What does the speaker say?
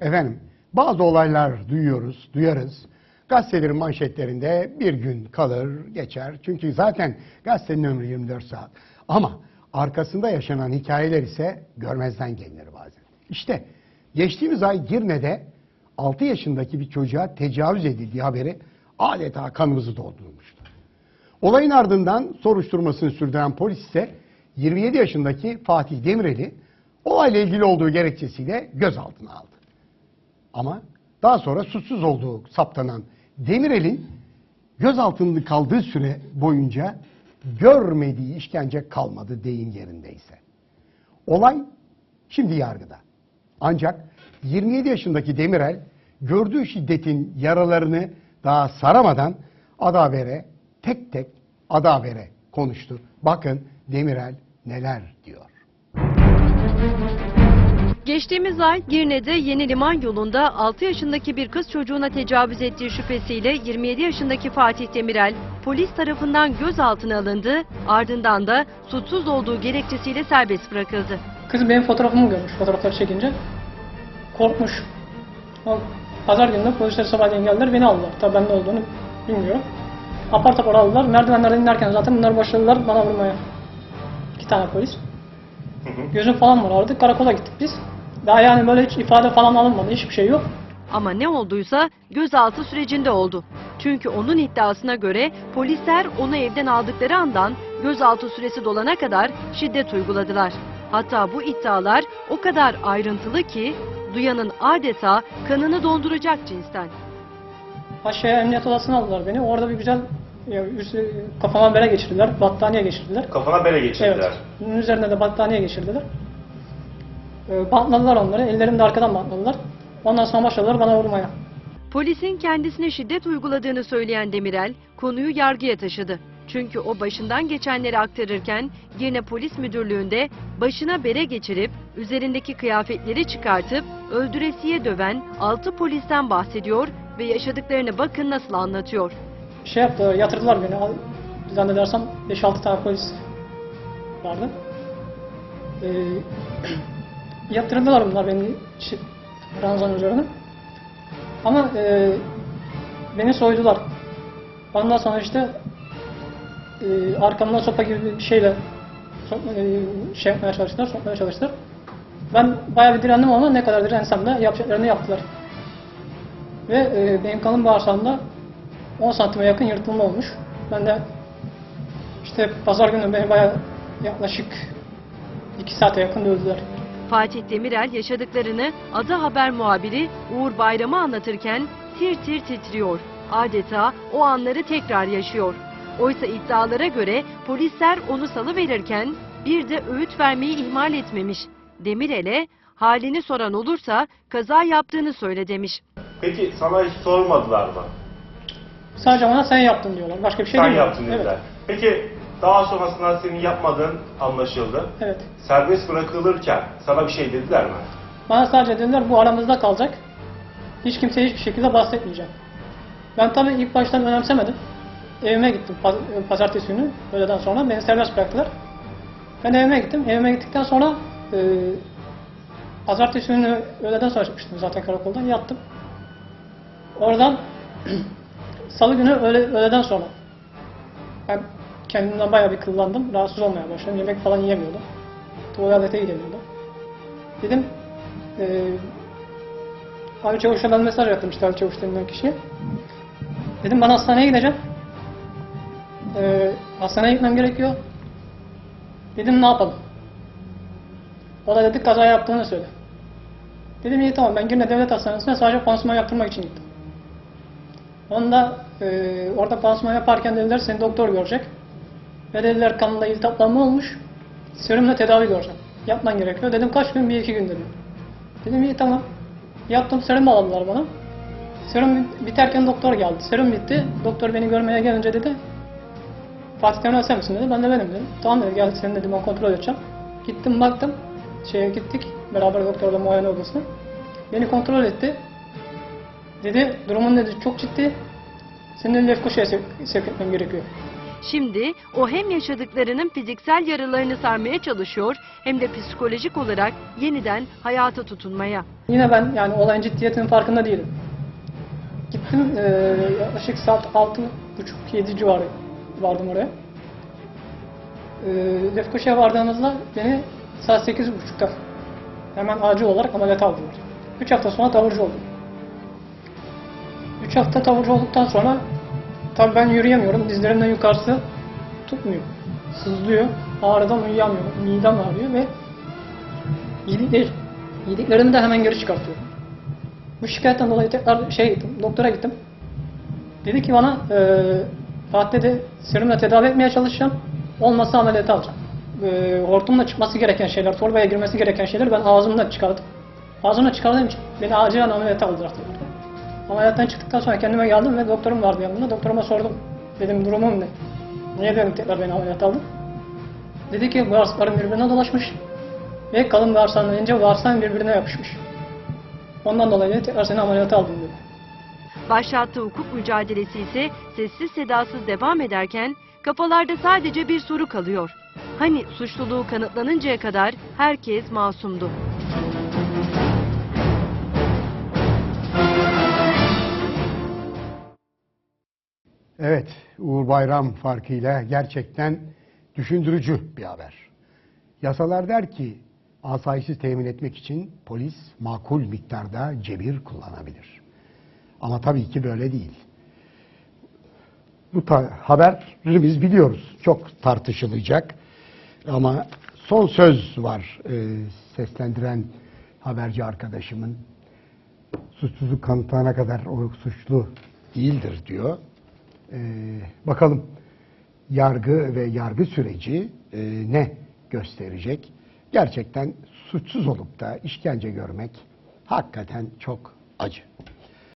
Efendim bazı olaylar duyuyoruz, duyarız. Gazetelerin manşetlerinde bir gün kalır, geçer. Çünkü zaten gazetenin ömrü 24 saat. Ama arkasında yaşanan hikayeler ise görmezden gelinir bazen. İşte geçtiğimiz ay Girne'de 6 yaşındaki bir çocuğa tecavüz edildiği haberi adeta kanımızı doldurmuştu. Olayın ardından soruşturmasını sürdüren polis ise 27 yaşındaki Fatih Demirel'i olayla ilgili olduğu gerekçesiyle gözaltına aldı. Ama daha sonra suçsuz olduğu saptanan Demirel'in gözaltında kaldığı süre boyunca görmediği işkence kalmadı deyim yerindeyse. Olay şimdi yargıda. Ancak 27 yaşındaki Demirel gördüğü şiddetin yaralarını daha saramadan Adaver'e tek tek Adaver'e konuştu. Bakın Demirel neler diyor. Geçtiğimiz ay Girne'de Yeni Liman yolunda 6 yaşındaki bir kız çocuğuna tecavüz ettiği şüphesiyle 27 yaşındaki Fatih Demirel polis tarafından gözaltına alındı, ardından da suçsuz olduğu gerekçesiyle serbest bırakıldı. Kız benim fotoğrafımı görmüş fotoğrafları çekince. Korkmuş. O pazar günü polisler sabahleyin geldiler beni aldılar. Tabii ben ne olduğunu bilmiyorum. Apar topar aldılar. Merdivenlerden inerken zaten bunlar başladılar bana vurmaya. İki tane polis. Gözüm falan var aradık. Karakola gittik biz. Daha yani böyle hiç ifade falan alınmadı. Hiçbir şey yok. Ama ne olduysa gözaltı sürecinde oldu. Çünkü onun iddiasına göre polisler onu evden aldıkları andan gözaltı süresi dolana kadar şiddet uyguladılar. Hatta bu iddialar o kadar ayrıntılı ki duyanın adeta kanını donduracak cinsten. Aşağıya emniyet odasına aldılar beni. Orada bir güzel ya, üstü, kafama bere geçirdiler. Battaniye geçirdiler. Kafana bere geçirdiler. Evet. Bunun üzerine de battaniye geçirdiler. Ee, bantladılar onları. Ellerini de arkadan bantladılar. Ondan sonra başladılar bana vurmaya. Polisin kendisine şiddet uyguladığını söyleyen Demirel konuyu yargıya taşıdı. Çünkü o başından geçenleri aktarırken Girne Polis Müdürlüğü'nde başına bere geçirip üzerindeki kıyafetleri çıkartıp öldüresiye döven 6 polisten bahsediyor ve yaşadıklarını bakın nasıl anlatıyor. Şey yaptılar, yatırdılar beni. Zannedersem 5-6 tane polis vardı. Ee, yatırdılar bunlar beni şey, üzerine. Ama e, beni soydular. Ondan sonra işte e, arkamdan sopa gibi bir şeyle so- e, şey yapmaya çalıştılar, sokmaya çalıştılar. Ben bayağı bir direndim ama ne kadar dirensem de yapacaklarını yaptılar. Ve e, benim kanım bağırsağımda 10 santime yakın yırtılma olmuş. Ben de işte pazar günü beni bayağı yaklaşık 2 saate yakın dövdüler. Fatih Demirel yaşadıklarını Ada Haber muhabiri Uğur Bayram'a anlatırken tir tir titriyor. Adeta o anları tekrar yaşıyor. Oysa iddialara göre polisler onu salıverirken bir de öğüt vermeyi ihmal etmemiş. Demirel'e halini soran olursa kaza yaptığını söyle demiş. Peki sana hiç sormadılar mı? Sadece bana sen yaptın diyorlar. Başka bir şey Sen demiyorlar. yaptın dediler. Evet. Peki daha sonrasında senin yapmadığın anlaşıldı. evet. Serbest bırakılırken sana bir şey dediler mi? Bana sadece dediler bu aramızda kalacak. Hiç kimseye hiçbir şekilde bahsetmeyeceğim. Ben tabii ilk baştan önemsemedim. Evime gittim paz- pazartesi günü öğleden sonra beni serbest bıraktılar. Ben evime gittim. Evime gittikten sonra e, pazartesi günü öğleden sonra çıkmıştım zaten karakoldan yattım. Oradan salı günü öğle, öğleden sonra ben kendimden bayağı bir kıllandım. Rahatsız olmaya başladım. Yemek falan yiyemiyordum. Tuvalete gidemiyordum. Dedim eee Ali Çavuş'a ben mesaj attım işte Ali Çavuş denilen kişiye. Dedim ben hastaneye gideceğim. Eee hastaneye gitmem gerekiyor. Dedim ne yapalım? O da dedi kaza yaptığını söyle. Dedim iyi tamam ben Girne Devlet Hastanesi'ne sadece pansuman yaptırmak için gittim. Onda eee orada pansuman yaparken dediler seni doktor görecek. Ve dediler kanında iltihaplanma olmuş. Serumla tedavi göreceğim. Yapman gerekiyor. Dedim kaç gün? Bir iki gün dedim. Dedim iyi tamam. Yaptım serum aldılar bana. Serum biterken doktor geldi. Serum bitti. Doktor beni görmeye gelince dedi Fatih Temel sen misin dedi. Ben de benim dedim. Tamam dedi gel seni dedim ben kontrol edeceğim. Gittim baktım. Şeye gittik. Beraber doktorla muayene odasına. Beni kontrol etti. Dedi durumun dedi çok ciddi. Seni dedi Lefkoşa'ya sevk, sevk etmem gerekiyor. Şimdi o hem yaşadıklarının fiziksel yaralarını sarmaya çalışıyor hem de psikolojik olarak yeniden hayata tutunmaya. Yine ben yani olayın ciddiyetinin farkında değilim. Gittim eee yaklaşık saat 6.30-7 civarı vardım oraya. Eee Lefkoşa'ya vardığımızda beni saat 8.30'da hemen acil olarak ameliyat aldılar. 3 hafta sonra taburcu oldum. 3 hafta taburcu olduktan sonra tabii ben yürüyemiyorum. Dizlerimden yukarısı tutmuyor. Sızlıyor. Ağrıdan uyuyamıyorum. Midem ağrıyor ve İyilik değil. İyiliklerimi de hemen geri çıkartıyorum. Bu şikayetten dolayı tekrar şey gittim, doktora gittim. Dedi ki bana eee Fatih dedi serumla tedavi etmeye çalışacağım. Olmazsa ameliyata alacağım. Eee hortumla çıkması gereken şeyler, torbaya girmesi gereken şeyler ben ağzımla çıkardım. Ağzımla çıkardığım için beni acilen ameliyata aldılar. Ameliyattan çıktıktan sonra kendime geldim ve doktorum vardı yanımda. Doktoruma sordum. Dedim durumum ne? Niye dedim tekrar beni ameliyata aldın? Dedi ki bağırsaklarım birbirine dolaşmış. Ve kalın bağırsağın bağırsağın birbirine yapışmış. Ondan dolayı tekrar seni ameliyata aldım dedi. Başlattığı hukuk mücadelesi ise sessiz sedasız devam ederken kafalarda sadece bir soru kalıyor. Hani suçluluğu kanıtlanıncaya kadar herkes masumdu. Evet, Uğur Bayram farkıyla gerçekten düşündürücü bir haber. Yasalar der ki asayişi temin etmek için polis makul miktarda cebir kullanabilir. Ama tabii ki böyle değil. Bu ta- haberimiz biliyoruz çok tartışılacak ama son söz var e, seslendiren haberci arkadaşımın suçsuzluk kanıtlanana kadar o suçlu değildir diyor. Ee, bakalım yargı ve yargı süreci e, ne gösterecek? Gerçekten suçsuz olup da işkence görmek hakikaten çok acı.